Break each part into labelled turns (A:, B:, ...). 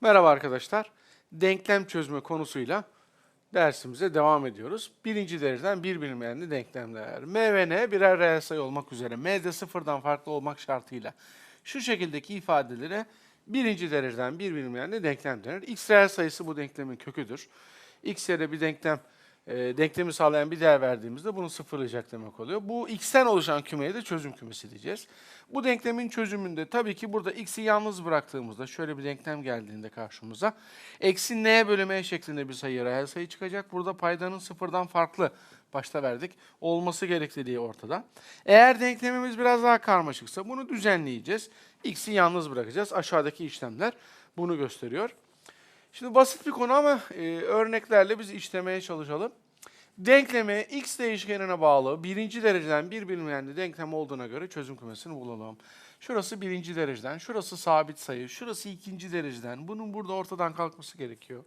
A: Merhaba arkadaşlar. Denklem çözme konusuyla dersimize devam ediyoruz. Birinci dereceden bir bilinmeyenli denklemler. M ve N birer reel sayı olmak üzere M de sıfırdan farklı olmak şartıyla şu şekildeki ifadelere birinci dereceden bir bilinmeyenli denklem denir. X reel sayısı bu denklemin köküdür. X yere bir denklem e, denklemi sağlayan bir değer verdiğimizde bunu sıfırlayacak demek oluyor. Bu x'ten oluşan kümeye de çözüm kümesi diyeceğiz. Bu denklemin çözümünde tabii ki burada x'i yalnız bıraktığımızda şöyle bir denklem geldiğinde karşımıza eksi n bölü m şeklinde bir sayı reel sayı çıkacak. Burada paydanın sıfırdan farklı başta verdik olması gerekliliği ortada. Eğer denklemimiz biraz daha karmaşıksa bunu düzenleyeceğiz. x'i yalnız bırakacağız. Aşağıdaki işlemler bunu gösteriyor. Şimdi basit bir konu ama e, örneklerle biz işlemeye çalışalım. Denklemi x değişkenine bağlı birinci dereceden bir bilinmeyenli denklem olduğuna göre çözüm kümesini bulalım. Şurası birinci dereceden, şurası sabit sayı, şurası ikinci dereceden. Bunun burada ortadan kalkması gerekiyor.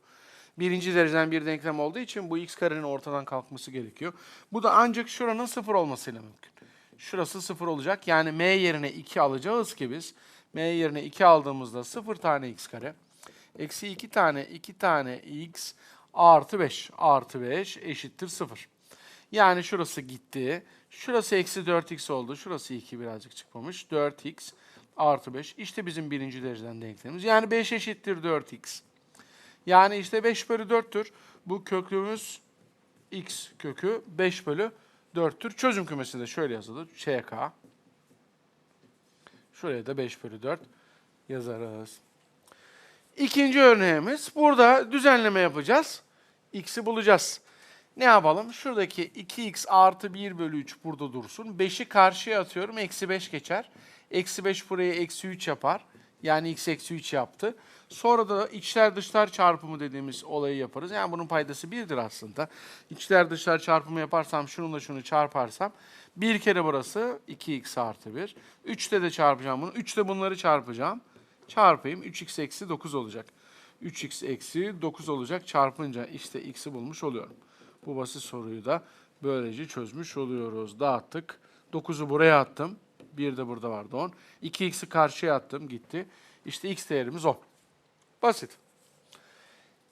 A: Birinci dereceden bir denklem olduğu için bu x karenin ortadan kalkması gerekiyor. Bu da ancak şuranın sıfır olmasıyla mümkün. Şurası sıfır olacak. Yani m yerine 2 alacağız ki biz. m yerine 2 aldığımızda 0 tane x kare. Eksi 2 tane 2 tane x artı 5 artı 5 eşittir 0. Yani şurası gitti. Şurası eksi 4x oldu. Şurası 2 birazcık çıkmamış. 4x artı 5. İşte bizim birinci dereceden denklemimiz. Yani 5 eşittir 4x. Yani işte 5 bölü 4'tür. Bu köklümüz x kökü 5 bölü 4'tür. Çözüm kümesi de şöyle yazılır. ÇK. Şuraya da 5 bölü 4 yazarız. İkinci örneğimiz. Burada düzenleme yapacağız. X'i bulacağız. Ne yapalım? Şuradaki 2x artı 1 bölü 3 burada dursun. 5'i karşıya atıyorum. Eksi 5 geçer. Eksi 5 buraya eksi 3 yapar. Yani x eksi 3 yaptı. Sonra da içler dışlar çarpımı dediğimiz olayı yaparız. Yani bunun paydası 1'dir aslında. İçler dışlar çarpımı yaparsam şununla şunu çarparsam bir kere burası 2x artı 1. 3'te de çarpacağım bunu. 3'te bunları çarpacağım. Çarpayım. 3x eksi 9 olacak. 3x eksi 9 olacak. Çarpınca işte x'i bulmuş oluyorum. Bu basit soruyu da böylece çözmüş oluyoruz. Dağıttık. 9'u buraya attım. Bir de burada vardı 10. 2x'i karşıya attım. Gitti. İşte x değerimiz 10. Basit.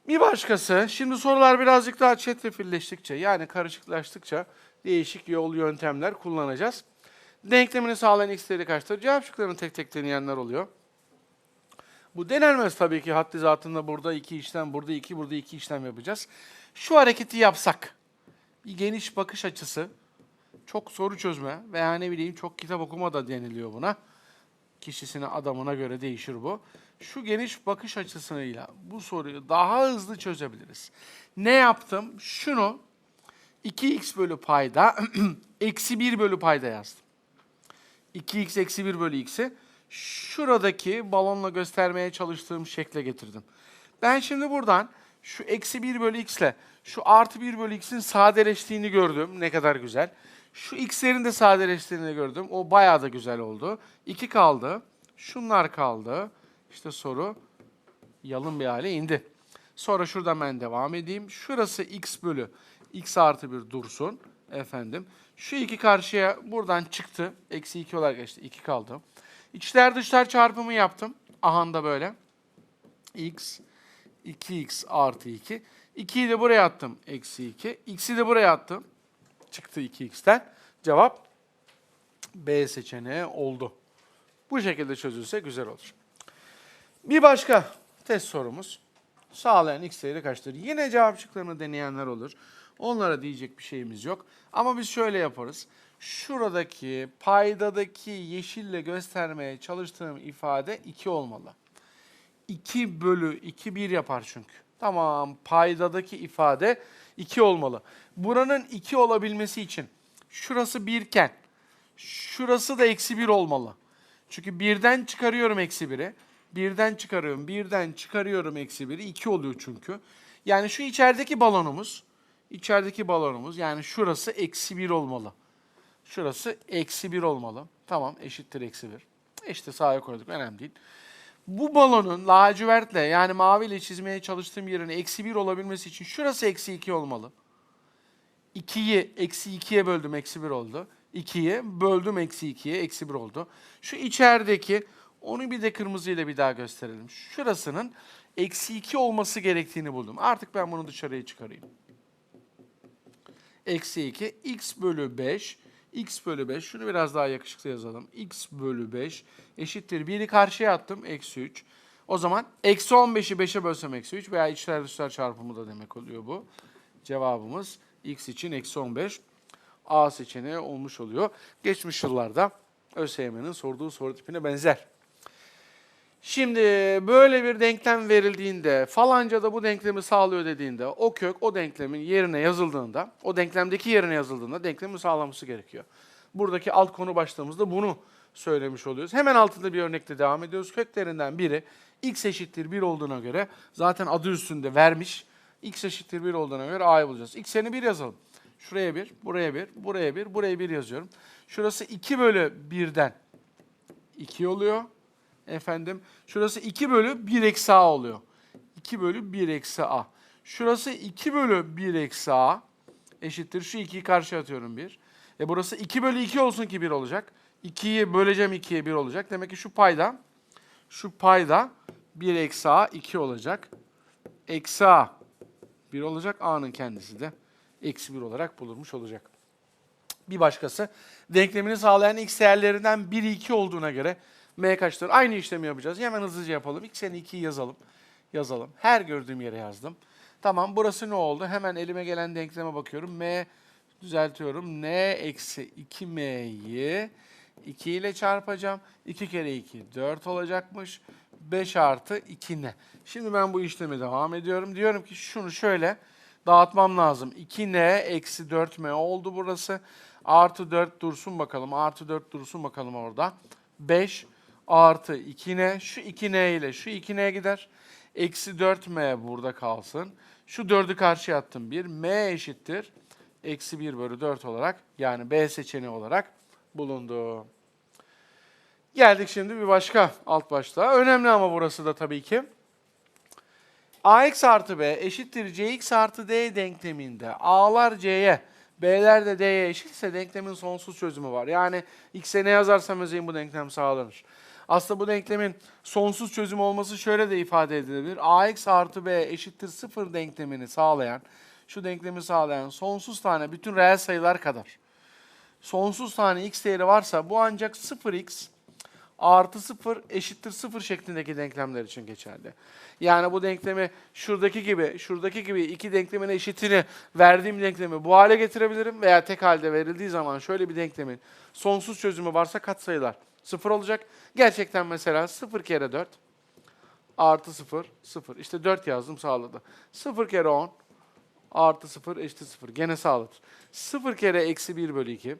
A: Bir başkası, şimdi sorular birazcık daha çetrefilleştikçe yani karışıklaştıkça değişik yol yöntemler kullanacağız. Denklemini sağlayan x'leri kaçtır? Cevap şıklarını tek tek deneyenler oluyor. Bu denenmez tabii ki haddi zatında burada iki işlem, burada iki, burada iki işlem yapacağız. Şu hareketi yapsak, bir geniş bakış açısı, çok soru çözme veya ne bileyim çok kitap okuma da deniliyor buna. Kişisine, adamına göre değişir bu. Şu geniş bakış açısıyla bu soruyu daha hızlı çözebiliriz. Ne yaptım? Şunu 2x bölü payda, eksi 1 bölü payda yazdım. 2x eksi 1 bölü x'i şuradaki balonla göstermeye çalıştığım şekle getirdim. Ben şimdi buradan şu eksi 1 bölü x ile şu artı 1 bölü x'in sadeleştiğini gördüm. Ne kadar güzel. Şu x'lerin de sadeleştiğini gördüm. O bayağı da güzel oldu. 2 kaldı. Şunlar kaldı. İşte soru yalın bir hale indi. Sonra şuradan ben devam edeyim. Şurası x bölü x artı 1 dursun. Efendim. Şu iki karşıya buradan çıktı. Eksi 2 olarak geçti. 2 kaldı. İçler dışlar çarpımı yaptım. Ahanda böyle. x 2x artı 2. 2'yi de buraya attım. Eksi 2. X'i de buraya attım. Çıktı 2x'ten. Cevap B seçeneği oldu. Bu şekilde çözülse güzel olur. Bir başka test sorumuz. Sağlayan x değeri kaçtır? Yine cevap şıklarını deneyenler olur. Onlara diyecek bir şeyimiz yok. Ama biz şöyle yaparız. Şuradaki paydadaki yeşille göstermeye çalıştığım ifade 2 olmalı. 2 bölü 2 1 yapar çünkü. Tamam paydadaki ifade 2 olmalı. Buranın 2 olabilmesi için şurası 1 iken şurası da eksi 1 olmalı. Çünkü birden çıkarıyorum eksi 1'i. Birden çıkarıyorum, birden çıkarıyorum eksi 1'i. 2 oluyor çünkü. Yani şu içerideki balonumuz, içerideki balonumuz yani şurası eksi 1 olmalı. Şurası eksi 1 olmalı. Tamam eşittir eksi 1. İşte sağa koyduk önemli değil. Bu balonun lacivertle yani maviyle çizmeye çalıştığım yerin eksi 1 olabilmesi için şurası eksi 2 olmalı. 2'yi eksi 2'ye böldüm eksi 1 oldu. 2'yi böldüm eksi 2'ye eksi 1 oldu. Şu içerideki onu bir de kırmızıyla bir daha gösterelim. Şurasının eksi 2 olması gerektiğini buldum. Artık ben bunu dışarıya çıkarayım. Eksi 2 x bölü 5 x bölü 5 şunu biraz daha yakışıklı yazalım. x bölü 5 eşittir 1'i karşıya attım eksi 3. O zaman eksi 15'i 5'e bölsem eksi 3 veya içler dışlar çarpımı da demek oluyor bu. Cevabımız x için eksi 15. A seçeneği olmuş oluyor. Geçmiş yıllarda ÖSYM'nin sorduğu soru tipine benzer. Şimdi böyle bir denklem verildiğinde falanca da bu denklemi sağlıyor dediğinde o kök o denklemin yerine yazıldığında o denklemdeki yerine yazıldığında denklemi sağlaması gerekiyor. Buradaki alt konu başlığımızda bunu söylemiş oluyoruz. Hemen altında bir örnekle devam ediyoruz. Köklerinden biri x eşittir 1 olduğuna göre zaten adı üstünde vermiş. x eşittir 1 olduğuna göre a'yı bulacağız. x'ini 1 yazalım. Şuraya 1, buraya 1, buraya 1, buraya 1 yazıyorum. Şurası 2 bölü 1'den 2 oluyor. Efendim şurası 2 bölü 1 eksi a oluyor. 2 bölü 1 eksi a. Şurası 2 bölü 1 eksi a eşittir. Şu 2'yi karşıya atıyorum 1. E burası 2 bölü 2 olsun ki 1 olacak. 2'yi böleceğim 2'ye 1 olacak. Demek ki şu payda şu payda 1 eksi a 2 olacak. Eksi a 1 olacak. a'nın kendisi de eksi 1 olarak bulunmuş olacak. Bir başkası denklemini sağlayan x değerlerinden biri 2 olduğuna göre m kaçtır? Aynı işlemi yapacağız. Hemen hızlıca yapalım. x'ini 2'yi yazalım. Yazalım. Her gördüğüm yere yazdım. Tamam burası ne oldu? Hemen elime gelen denkleme bakıyorum. m düzeltiyorum. n eksi 2m'yi 2 ile çarpacağım. 2 kere 2 4 olacakmış. 5 artı 2 ne? Şimdi ben bu işleme devam ediyorum. Diyorum ki şunu şöyle dağıtmam lazım. 2n eksi 4m oldu burası. Artı 4 dursun bakalım. Artı 4 dursun bakalım orada. 5 artı 2n. Şu 2n ile şu 2n gider. Eksi 4m burada kalsın. Şu 4'ü karşıya attım. 1. m eşittir. Eksi 1 bölü 4 olarak yani B seçeneği olarak bulundu. Geldik şimdi bir başka alt başlığa. Önemli ama burası da tabii ki. ax artı b eşittir cx artı d denkleminde a'lar c'ye, b'ler de d'ye eşitse denklemin sonsuz çözümü var. Yani x'e ne yazarsam yazayım bu denklem sağlanır. Aslında bu denklemin sonsuz çözüm olması şöyle de ifade edilebilir. ax artı b eşittir sıfır denklemini sağlayan, şu denklemi sağlayan sonsuz tane bütün reel sayılar kadar sonsuz tane x değeri varsa bu ancak 0x artı 0 eşittir 0 şeklindeki denklemler için geçerli. Yani bu denklemi şuradaki gibi, şuradaki gibi iki denklemin eşitini verdiğim denklemi bu hale getirebilirim veya tek halde verildiği zaman şöyle bir denklemin sonsuz çözümü varsa katsayılar 0 olacak. Gerçekten mesela 0 kere 4 artı 0, 0. İşte 4 yazdım sağladı. 0 kere 10 artı 0 eşittir 0. Gene sağladı. 0 kere eksi 1 bölü 2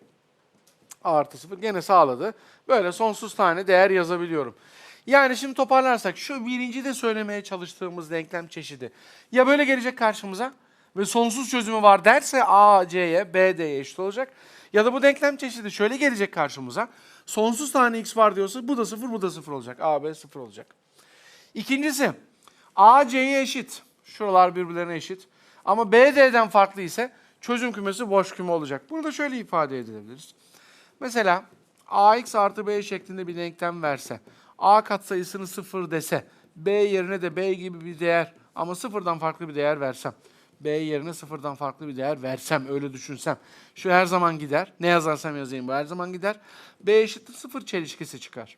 A: artı 0 gene sağladı. Böyle sonsuz tane değer yazabiliyorum. Yani şimdi toparlarsak şu birinci de söylemeye çalıştığımız denklem çeşidi. Ya böyle gelecek karşımıza ve sonsuz çözümü var derse A, C'ye, B, D'ye eşit olacak. Ya da bu denklem çeşidi şöyle gelecek karşımıza. Sonsuz tane x var diyorsa bu da 0, bu da 0 olacak. A, B 0 olacak. İkincisi A, C'ye eşit. Şuralar birbirlerine eşit. Ama B, D'den farklı ise çözüm kümesi boş küme olacak. Bunu da şöyle ifade edebiliriz. Mesela ax artı b şeklinde bir denklem verse, a katsayısını sıfır dese, b yerine de b gibi bir değer ama sıfırdan farklı bir değer versem, b yerine sıfırdan farklı bir değer versem, öyle düşünsem, şu her zaman gider, ne yazarsam yazayım bu her zaman gider, b eşittir sıfır çelişkisi çıkar.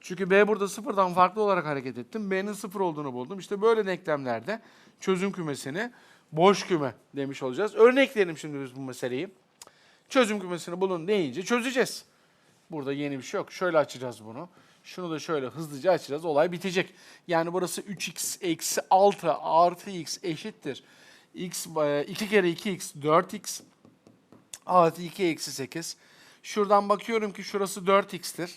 A: Çünkü b burada sıfırdan farklı olarak hareket ettim, b'nin sıfır olduğunu buldum. İşte böyle denklemlerde çözüm kümesini boş küme demiş olacağız. Örnekleyelim şimdi biz bu meseleyi. Çözüm kümesini bulun deyince çözeceğiz. Burada yeni bir şey yok. Şöyle açacağız bunu. Şunu da şöyle hızlıca açacağız. Olay bitecek. Yani burası 3x eksi 6 artı x eşittir. X 2 kere 2x 4x artı 2 eksi 8. Şuradan bakıyorum ki şurası 4x'tir.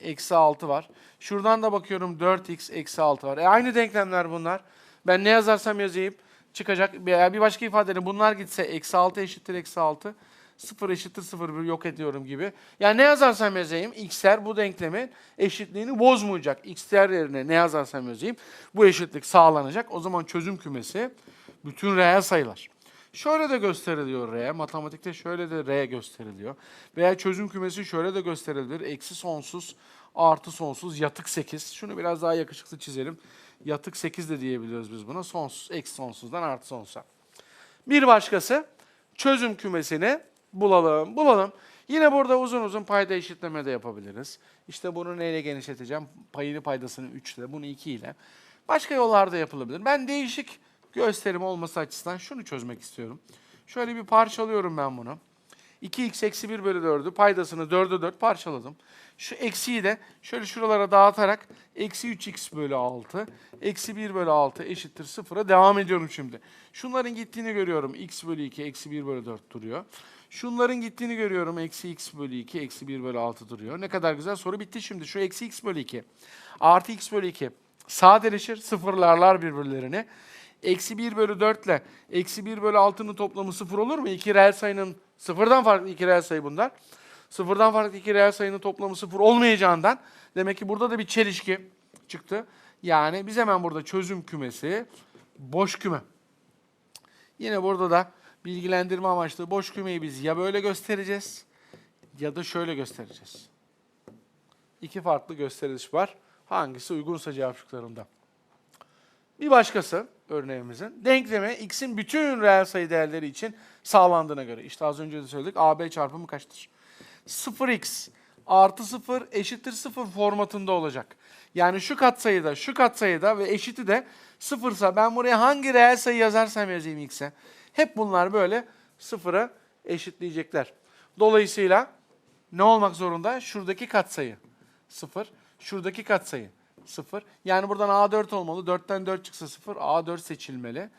A: Eksi 6 var. Şuradan da bakıyorum 4x eksi 6 var. E aynı denklemler bunlar. Ben ne yazarsam yazayım çıkacak. Bir başka ifadeyle bunlar gitse eksi 6 eşittir eksi 6. 0 eşittir 0 bir yok ediyorum gibi. Yani ne yazarsam yazayım x'ler bu denklemin eşitliğini bozmayacak. x'ler yerine ne yazarsam yazayım bu eşitlik sağlanacak. O zaman çözüm kümesi bütün reel sayılar. Şöyle de gösteriliyor R. Matematikte şöyle de R gösteriliyor. Veya çözüm kümesi şöyle de gösterilir. Eksi sonsuz artı sonsuz yatık 8. Şunu biraz daha yakışıklı çizelim. Yatık 8 de diyebiliyoruz biz buna. Sonsuz, eksi sonsuzdan artı sonsuza. Bir başkası çözüm kümesini bulalım. Bulalım. Yine burada uzun uzun payda eşitleme de yapabiliriz. İşte bunu neyle genişleteceğim? Payını paydasını 3 ile, bunu 2 ile. Başka yollarda yapılabilir. Ben değişik gösterim olması açısından şunu çözmek istiyorum. Şöyle bir parçalıyorum ben bunu. 2x eksi 1 bölü 4'ü paydasını 4'e 4 parçaladım. Şu eksiyi de şöyle şuralara dağıtarak eksi 3x bölü 6, eksi 1 bölü 6 eşittir 0'a devam ediyorum şimdi. Şunların gittiğini görüyorum. x bölü 2, eksi 1 bölü 4 duruyor. Şunların gittiğini görüyorum. Eksi x bölü 2, eksi 1 bölü 6 duruyor. Ne kadar güzel. Soru bitti şimdi. Şu eksi x bölü 2 artı x bölü 2 sadeleşir. Sıfırlarlar birbirlerini. Eksi 1 bölü 4 ile eksi 1 bölü 6'nın toplamı sıfır olur mu? İki reel sayının sıfırdan farklı iki reel sayı bunlar. Sıfırdan farklı iki reel sayının toplamı sıfır olmayacağından demek ki burada da bir çelişki çıktı. Yani biz hemen burada çözüm kümesi boş küme. Yine burada da bilgilendirme amaçlı boş kümeyi biz ya böyle göstereceğiz ya da şöyle göstereceğiz. İki farklı gösteriş var. Hangisi uygunsa cevap şıklarında. Bir başkası örneğimizin denklemi x'in bütün reel sayı değerleri için sağlandığına göre. İşte az önce de söyledik AB çarpımı kaçtır? 0x artı 0 eşittir 0 formatında olacak. Yani şu katsayıda, şu katsayıda ve eşiti de sıfırsa ben buraya hangi reel sayı yazarsam yazayım x'e. Hep bunlar böyle sıfıra eşitleyecekler. Dolayısıyla ne olmak zorunda? Şuradaki katsayı 0, şuradaki katsayı 0. Yani buradan A4 olmalı. 4'ten 4 çıksa 0, A4 seçilmeli.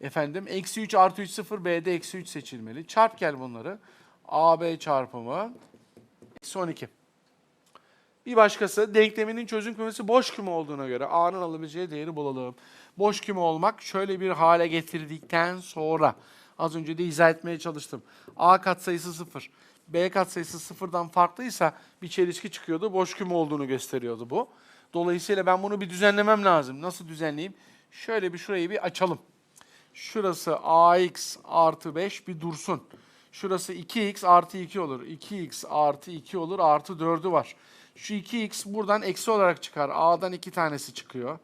A: Efendim eksi 3 artı 3 0, B'de eksi 3 seçilmeli. Çarp gel bunları. AB çarpımı eksi 12. Bir başkası denkleminin çözüm kümesi boş küme olduğuna göre A'nın alabileceği değeri bulalım. Boş küme olmak şöyle bir hale getirdikten sonra az önce de izah etmeye çalıştım. A katsayısı 0, B katsayısı 0'dan farklıysa bir çelişki çıkıyordu. Boş küme olduğunu gösteriyordu bu. Dolayısıyla ben bunu bir düzenlemem lazım. Nasıl düzenleyeyim? Şöyle bir şurayı bir açalım. Şurası ax artı 5 bir dursun. Şurası 2x artı 2 olur. 2x artı 2 olur. Artı 4'ü var. Şu 2x buradan eksi olarak çıkar. A'dan 2 tanesi çıkıyor.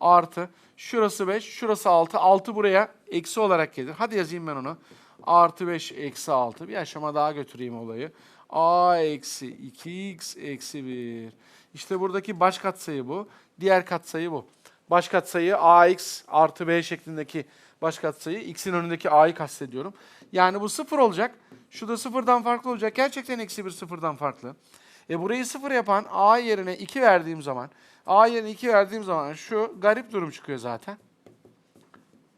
A: Artı. Şurası 5. Şurası 6. 6 buraya eksi olarak gelir. Hadi yazayım ben onu. Artı 5 eksi 6. Bir aşama daha götüreyim olayı. A eksi 2x eksi 1. İşte buradaki baş katsayı bu. Diğer katsayı bu. Baş katsayı ax artı b şeklindeki baş katsayı. x'in önündeki a'yı kastediyorum. Yani bu sıfır olacak. Şu da sıfırdan farklı olacak. Gerçekten eksi bir sıfırdan farklı. E burayı sıfır yapan a yerine 2 verdiğim zaman, a yerine 2 verdiğim zaman şu garip durum çıkıyor zaten.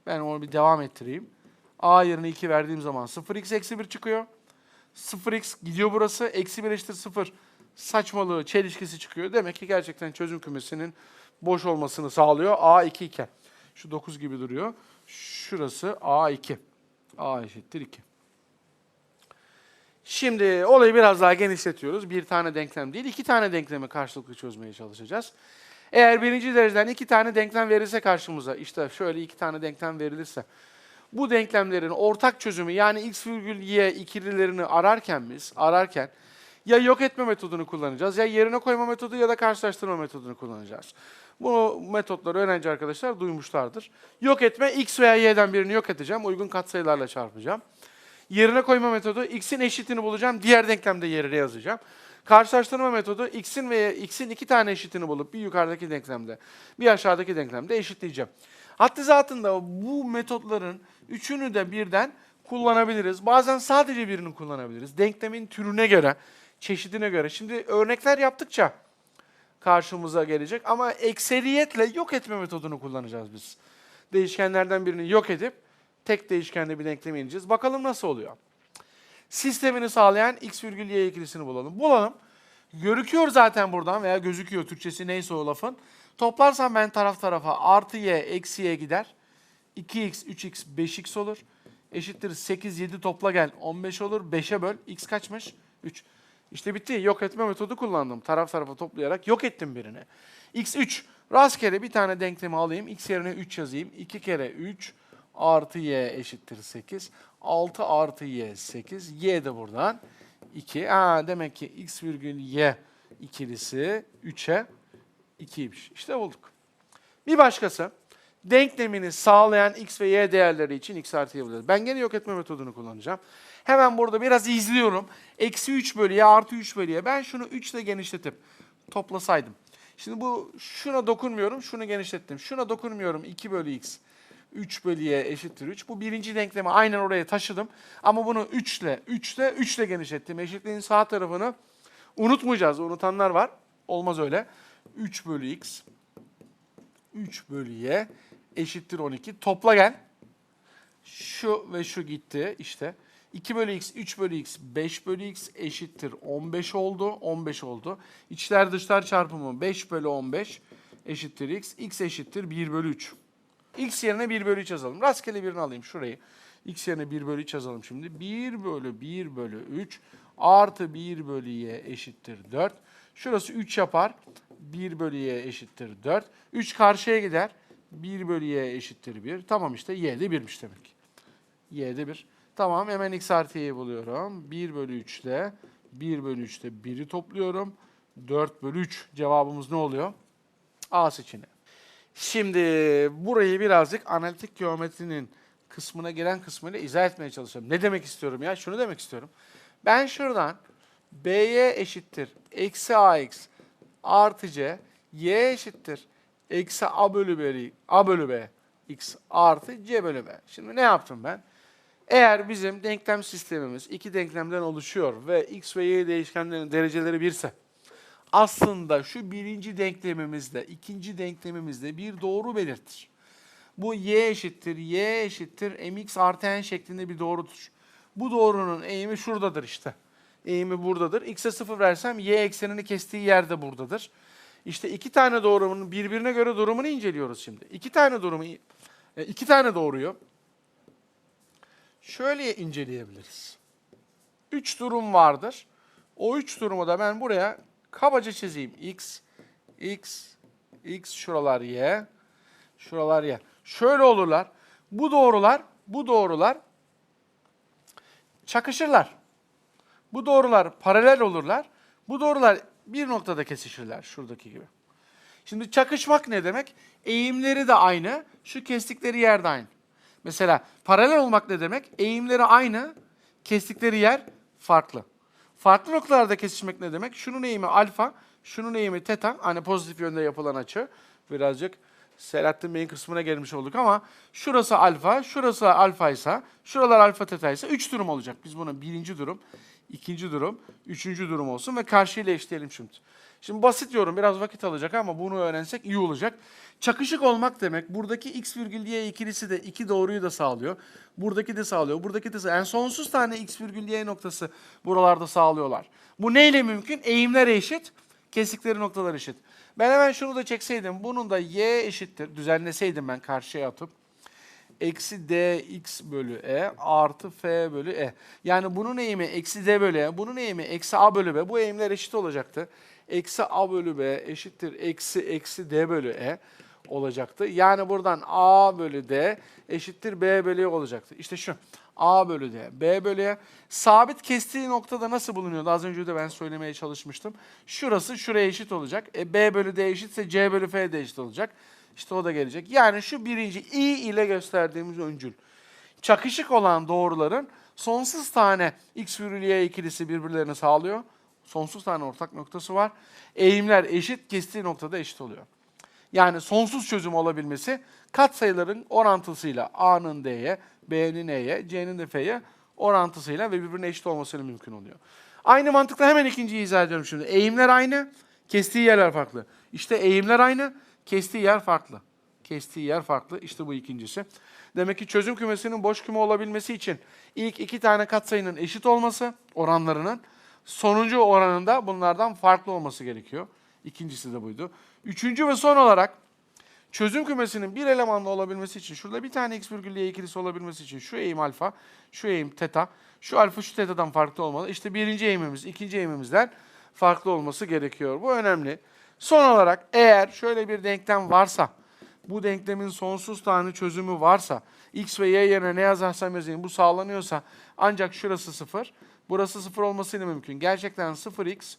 A: Ben onu bir devam ettireyim. a yerine 2 verdiğim zaman 0x eksi 1 çıkıyor. 0x gidiyor burası. Eksi 1 eşittir 0 saçmalığı, çelişkisi çıkıyor. Demek ki gerçekten çözüm kümesinin boş olmasını sağlıyor. A2 iken. Şu 9 gibi duruyor. Şurası A2. A eşittir 2. Şimdi olayı biraz daha genişletiyoruz. Bir tane denklem değil, iki tane denklemi karşılıklı çözmeye çalışacağız. Eğer birinci dereceden iki tane denklem verilse karşımıza, işte şöyle iki tane denklem verilirse, bu denklemlerin ortak çözümü yani x virgül y ikililerini ararken biz, ararken ya yok etme metodunu kullanacağız ya yerine koyma metodu ya da karşılaştırma metodunu kullanacağız. Bu metotları öğrenci arkadaşlar duymuşlardır. Yok etme x veya y'den birini yok edeceğim. Uygun katsayılarla çarpacağım. Yerine koyma metodu x'in eşitini bulacağım. Diğer denklemde yerine yazacağım. Karşılaştırma metodu x'in ve x'in iki tane eşitini bulup bir yukarıdaki denklemde, bir aşağıdaki denklemde eşitleyeceğim. Haddi zatında bu metotların üçünü de birden kullanabiliriz. Bazen sadece birini kullanabiliriz. Denklemin türüne göre, çeşidine göre. Şimdi örnekler yaptıkça karşımıza gelecek ama ekseriyetle yok etme metodunu kullanacağız biz. Değişkenlerden birini yok edip tek değişkenli bir denkleme ineceğiz. Bakalım nasıl oluyor. Sistemini sağlayan x virgül y ikilisini bulalım. Bulalım. Görüküyor zaten buradan veya gözüküyor Türkçesi neyse o lafın. Toplarsam ben taraf tarafa artı y eksi y gider. 2x, 3x, 5x olur. Eşittir 8, 7 topla gel 15 olur. 5'e böl. x kaçmış? 3. İşte bitti. Yok etme metodu kullandım. Taraf tarafa toplayarak yok ettim birini. x 3. Rastgele bir tane denklemi alayım. x yerine 3 yazayım. 2 kere 3 artı y eşittir 8. 6 artı y 8. y de buradan 2. Ha, demek ki x virgül y ikilisi 3'e 2'ymiş. İşte bulduk. Bir başkası denklemini sağlayan x ve y değerleri için x artı y bulacağız. Ben gene yok etme metodunu kullanacağım. Hemen burada biraz izliyorum. Eksi 3 bölü y artı 3 bölü y. Ben şunu 3 ile genişletip toplasaydım. Şimdi bu şuna dokunmuyorum, şunu genişlettim. Şuna dokunmuyorum 2 bölü x. 3 bölü y eşittir 3. Bu birinci denklemi aynen oraya taşıdım. Ama bunu 3 ile, 3 ile, 3 ile genişlettim. Eşitliğin sağ tarafını unutmayacağız. Unutanlar var. Olmaz öyle. 3 bölü x 3 bölü y eşittir 12. Topla gel. Şu ve şu gitti işte. 2 bölü x, 3 bölü x, 5 bölü x eşittir 15 oldu. 15 oldu. İçler dışlar çarpımı 5 bölü 15 eşittir x. x eşittir 1 bölü 3. x yerine 1 bölü 3 yazalım. Rastgele birini alayım şurayı. x yerine 1 bölü 3 yazalım şimdi. 1 bölü 1 bölü 3 artı 1 bölü y eşittir 4. Şurası 3 yapar. 1 bölü y eşittir 4. 3 karşıya gider. 1 bölü y eşittir 1. Tamam işte y de 1'miş demek. y de 1. Tamam hemen x artı buluyorum. 1 bölü 3 ile 1 bölü 3 ile 1'i topluyorum. 4 bölü 3 cevabımız ne oluyor? A seçeneği. Şimdi burayı birazcık analitik geometrinin kısmına giren kısmıyla izah etmeye çalışıyorum. Ne demek istiyorum ya? Şunu demek istiyorum. Ben şuradan BY eşittir eksi AX artı C, Y eşittir eksi A bölü B, A bölü B X artı C bölü B. Şimdi ne yaptım ben? Eğer bizim denklem sistemimiz iki denklemden oluşuyor ve X ve Y değişkenlerinin dereceleri birse aslında şu birinci denklemimizde, ikinci denklemimizde bir doğru belirtir. Bu y eşittir, y eşittir, mx artı n şeklinde bir doğrudur. Bu doğrunun eğimi şuradadır işte. Eğimi buradadır. X'e sıfır versem y eksenini kestiği yerde buradadır. İşte iki tane doğrumun birbirine göre durumunu inceliyoruz şimdi. İki tane durumu, e, iki tane doğruyu şöyle inceleyebiliriz. Üç durum vardır. O üç durumu da ben buraya kabaca çizeyim. X, X, X, şuralar Y, şuralar Y. Şöyle olurlar. Bu doğrular, bu doğrular çakışırlar. Bu doğrular paralel olurlar. Bu doğrular bir noktada kesişirler şuradaki gibi. Şimdi çakışmak ne demek? Eğimleri de aynı, şu kestikleri yer de aynı. Mesela paralel olmak ne demek? Eğimleri aynı, kestikleri yer farklı. Farklı noktalarda kesişmek ne demek? Şunun eğimi alfa, şunun eğimi teta. Hani pozitif yönde yapılan açı. Birazcık Selahattin Bey'in kısmına gelmiş olduk ama şurası alfa, şurası alfa ise, şuralar alfa teta ise 3 durum olacak. Biz bunu birinci durum, ikinci durum, üçüncü durum olsun ve karşıyla eşleyelim şimdi. Şimdi basit yorum biraz vakit alacak ama bunu öğrensek iyi olacak. Çakışık olmak demek buradaki x virgül y ikilisi de iki doğruyu da sağlıyor. Buradaki de sağlıyor. Buradaki de sağlıyor. Yani sonsuz tane x virgül y noktası buralarda sağlıyorlar. Bu neyle mümkün? Eğimler eşit, kestikleri noktalar eşit. Ben hemen şunu da çekseydim. Bunun da y eşittir. Düzenleseydim ben karşıya atıp. Eksi dx bölü e artı f bölü e. Yani bunun eğimi eksi d bölü e. Bunun eğimi eksi a bölü b. Bu eğimler eşit olacaktı. Eksi a bölü b eşittir eksi eksi d bölü e olacaktı. Yani buradan a bölü d eşittir b bölü e olacaktı. İşte şu. A bölü D, B bölü E. Sabit kestiği noktada nasıl bulunuyordu? Az önce de ben söylemeye çalışmıştım. Şurası şuraya eşit olacak. E, B bölü D eşitse C bölü F de eşit olacak. İşte o da gelecek. Yani şu birinci i ile gösterdiğimiz öncül. Çakışık olan doğruların sonsuz tane x virgül y ikilisi birbirlerini sağlıyor. Sonsuz tane ortak noktası var. Eğimler eşit, kestiği noktada eşit oluyor. Yani sonsuz çözüm olabilmesi katsayıların orantısıyla A'nın D'ye, B'nin E'ye, C'nin de F'ye orantısıyla ve birbirine eşit olmasıyla mümkün oluyor. Aynı mantıkla hemen ikinciyi izah ediyorum şimdi. Eğimler aynı, kestiği yerler farklı. İşte eğimler aynı, kestiği yer farklı. Kestiği yer farklı. İşte bu ikincisi. Demek ki çözüm kümesinin boş küme olabilmesi için ilk iki tane katsayının eşit olması oranlarının sonuncu oranında bunlardan farklı olması gerekiyor. İkincisi de buydu. Üçüncü ve son olarak çözüm kümesinin bir elemanlı olabilmesi için şurada bir tane x virgül y ikilisi olabilmesi için şu eğim alfa, şu eğim teta, şu alfa şu tetadan farklı olmalı. İşte birinci eğimimiz, ikinci eğimimizden farklı olması gerekiyor. Bu önemli. Son olarak eğer şöyle bir denklem varsa, bu denklemin sonsuz tane çözümü varsa, x ve y yerine ne yazarsam yazayım bu sağlanıyorsa ancak şurası sıfır, burası sıfır olmasıyla mümkün. Gerçekten 0x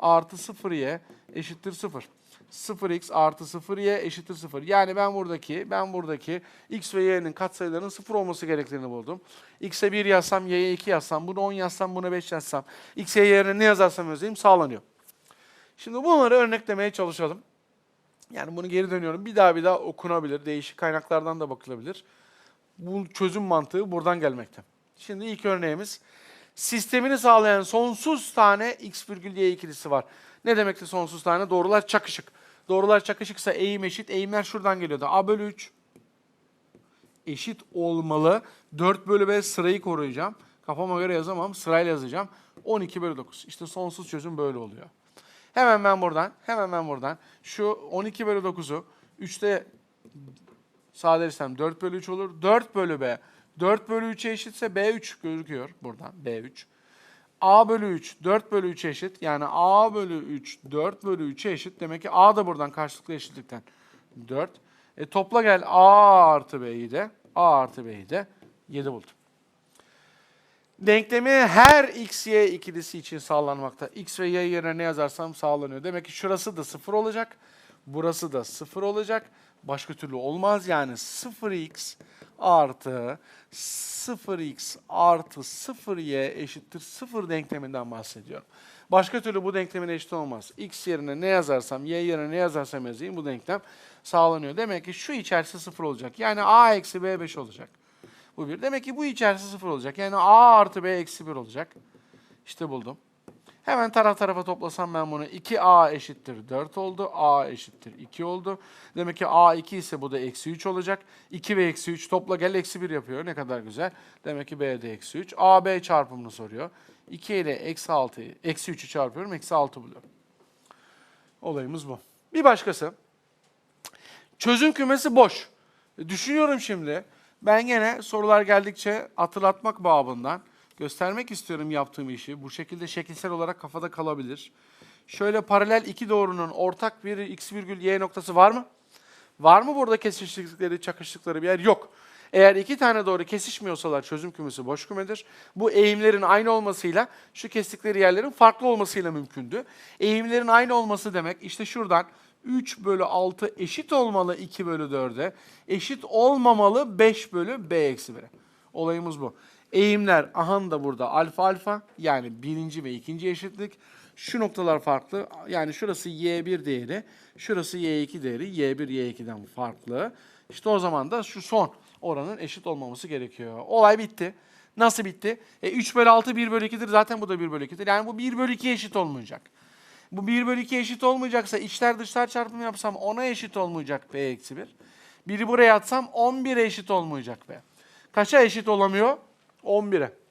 A: artı 0y eşittir 0. 0x artı 0y eşittir 0. Yani ben buradaki ben buradaki x ve y'nin katsayılarının 0 olması gerektiğini buldum. x'e 1 yazsam, y'ye 2 yazsam, bunu 10 yazsam, buna 5 yazsam, x'e yerine ne yazarsam yazayım sağlanıyor. Şimdi bunları örneklemeye çalışalım. Yani bunu geri dönüyorum. Bir daha bir daha okunabilir. Değişik kaynaklardan da bakılabilir. Bu çözüm mantığı buradan gelmekte. Şimdi ilk örneğimiz sistemini sağlayan sonsuz tane x virgül y ikilisi var. Ne demekti sonsuz tane? Doğrular çakışık. Doğrular çakışıksa eğim eşit. Eğimler şuradan geliyordu. A bölü 3 eşit olmalı. 4 bölü 5 sırayı koruyacağım. Kafama göre yazamam. Sırayla yazacağım. 12 bölü 9. İşte sonsuz çözüm böyle oluyor. Hemen ben buradan, hemen ben buradan şu 12 bölü 9'u 3'te sadeleşsem 4 bölü 3 olur. 4 bölü B. 4 bölü 3'e eşitse B3 gözüküyor buradan B3. A bölü 3 4 bölü 3'e eşit. Yani A bölü 3 4 bölü 3'e eşit. Demek ki A da buradan karşılıklı eşitlikten 4. E topla gel A artı B'yi de A artı B'yi de 7 buldum. Denklemi her x, y ikilisi için sağlanmakta. x ve y yerine ne yazarsam sağlanıyor. Demek ki şurası da 0 olacak. Burası da 0 olacak. Başka türlü olmaz. Yani 0x artı 0x artı 0y eşittir 0 denkleminden bahsediyorum. Başka türlü bu denklemin eşit olmaz. x yerine ne yazarsam, y yerine ne yazarsam yazayım bu denklem sağlanıyor. Demek ki şu içerisi 0 olacak. Yani a eksi b 5 olacak. Bu bir. Demek ki bu içerisi 0 olacak. Yani a artı b eksi 1 olacak. İşte buldum. Hemen taraf tarafa toplasam ben bunu 2a eşittir 4 oldu. a eşittir 2 oldu. Demek ki a 2 ise bu da eksi 3 olacak. 2 ve eksi 3 topla gel eksi 1 yapıyor. Ne kadar güzel. Demek ki b de eksi 3. a b çarpımını soruyor. 2 ile eksi 6, eksi 3'ü çarpıyorum. Eksi 6 buluyorum. Olayımız bu. Bir başkası. Çözüm kümesi boş. Düşünüyorum şimdi. Ben gene sorular geldikçe hatırlatmak babından göstermek istiyorum yaptığım işi. Bu şekilde şekilsel olarak kafada kalabilir. Şöyle paralel iki doğrunun ortak bir x virgül y noktası var mı? Var mı burada kesiştikleri, çakıştıkları bir yer? Yok. Eğer iki tane doğru kesişmiyorsalar çözüm kümesi boş kümedir. Bu eğimlerin aynı olmasıyla şu kestikleri yerlerin farklı olmasıyla mümkündü. Eğimlerin aynı olması demek işte şuradan 3 bölü 6 eşit olmalı 2 bölü 4'e. Eşit olmamalı 5 bölü b eksi 1'e. Olayımız bu. Eğimler ahan da burada alfa alfa yani birinci ve ikinci eşitlik. Şu noktalar farklı. Yani şurası y1 değeri, şurası y2 değeri. y1 y2'den farklı. İşte o zaman da şu son oranın eşit olmaması gerekiyor. Olay bitti. Nasıl bitti? E 3 bölü 6 1 bölü 2'dir. Zaten bu da 1 bölü 2'dir. Yani bu 1 bölü 2 eşit olmayacak. Bu 1 bölü 2 eşit olmayacaksa içler dışlar çarpımı yapsam 10'a eşit olmayacak b eksi 1. Biri buraya atsam 11'e eşit olmayacak b. Kaça eşit olamıyor? 11'e.